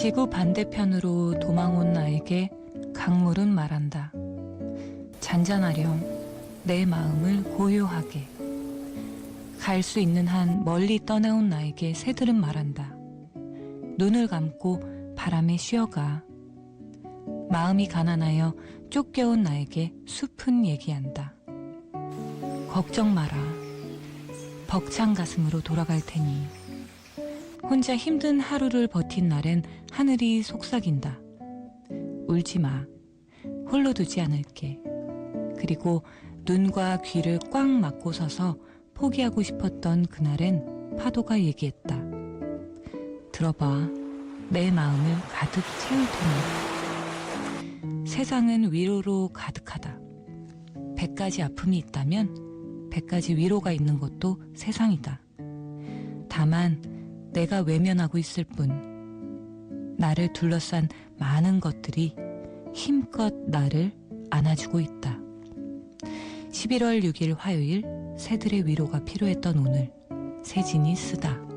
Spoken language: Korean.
지구 반대편으로 도망온 나에게 강물은 말한다. 잔잔하렴 내 마음을 고요하게. 갈 수 있는 한 멀리 떠나온 나에게 새들은 말한다. 눈을 감고 바람에 쉬어가. 마음이 가난하여 쫓겨온 나에게 숲은 얘기한다. 걱정 마라. 벅찬 가슴으로 돌아갈 테니. 혼자 힘든 하루를 버틴 날엔 하늘이 속삭인다. 울지 마. 홀로 두지 않을게. 그리고 눈과 귀를 꽉 막고 서서 포기하고 싶었던 그날엔 파도가 얘기했다. 들어봐. 내 마음을 가득 채울 테니. 세상은 위로로 가득하다. 백 가지 아픔이 있다면 백 가지 위로가 있는 것도 세상이다. 다만 내가 외면하고 있을 뿐 나를 둘러싼 많은 것들이 힘껏 나를 안아주고 있다. 11월 6일 화요일 새들의 위로가 필요했던 오늘 세진이 쓰다.